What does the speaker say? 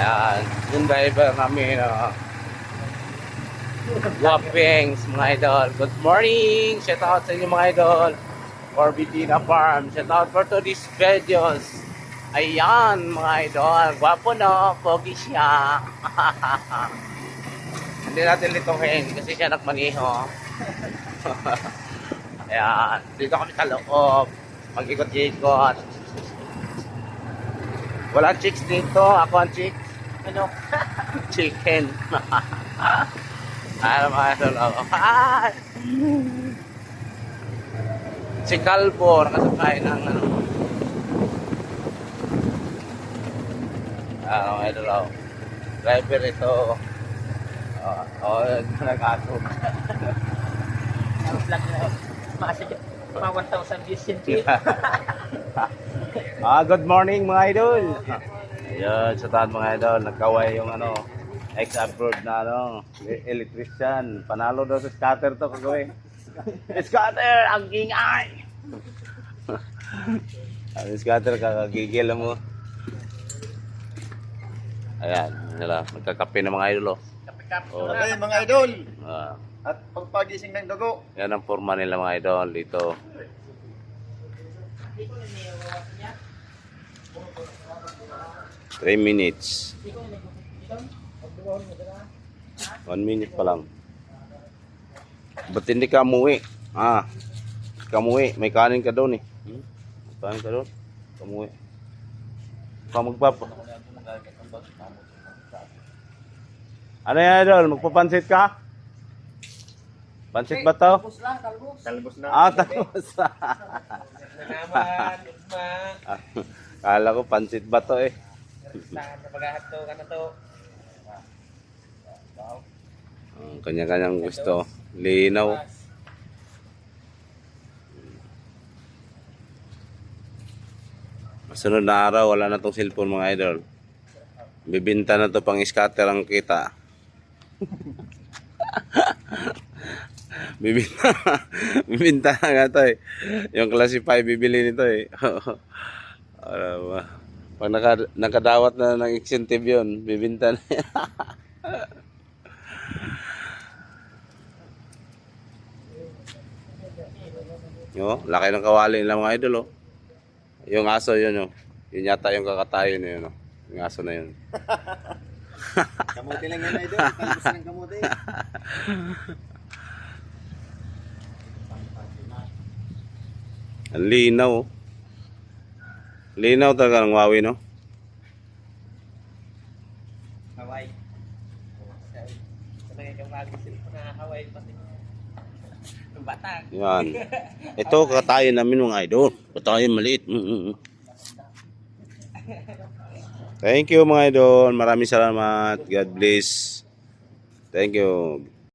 Ayan, yung driver namin, uh, Wapings, mga idol. Good morning! Shout out sa inyo mga idol. For Bitina Farm. Shout out for today's videos. Ayan, mga idol. Gwapo no, pogi siya. Hindi natin lituhin kasi siya nagmaniho. Ayan, dito kami sa loob. Mag-ikot-ikot. Wala chicks dito. Ako ang chick. Ano? Chicken. ano mga. Hi! Si Calvo, nakasakay ng ano. Ano mga ako. Driver ito. Oh, oh, nag-aso. Ang vlog na Masig, mga 1,000 views yun. Ah, good morning mga idol. Ayun, sa tahan mga idol, nagkaway yung ano, ex-approved na ano, e- electrician. Panalo daw sa scatter to kagawin. scatter, ang ingay! Ang scatter, kakagigil mo. Ayan, nila, nagkakape ng mga idol. Oh. Kapit-kapit Oh. na. Okay, mga idol. Ah, At pagpagising ng dugo. yan ang forma nila mga idol dito. Three minutes. One minute pa lang. Ba't hindi ka umuwi? Ah, ka umuwi. May kanin ka doon eh. Hmm? Kanin ka doon. Ka umuwi. Ka magpapa. Ano yan idol? Magpapansit ka? Pansit ba to? Talbos na. Ah, tapos. Nanaman, ugma. Kala ko pansit ba to eh. Ang kanya-kanyang gusto. Linaw. Masunod na araw, wala na tong cellphone mga idol. Bibinta na to pang scatter ang kita. Bibinta. Bibinta na nga to eh. Yung classify bibili nito eh. Ba? Pag naka, nakadawat na ng incentive yun, bibinta na yan. Yo, laki ng kawali nila mga idol oh. Yung aso yun oh. Yun yata yung kakatayo na yun oh. Yung aso na yun. Kamuti lang yan, idol. Talbos ng kamuti. Ang linaw oh. Linaw talaga ng wawi no. Hawaii. Kang magising pa na Hawaii pati. Yung batang. Yan. Ito kakatayo namin mga idol. Katayo maliit. Mm, mm, mm. Thank you mga idol. Maraming salamat. God bless. Thank you.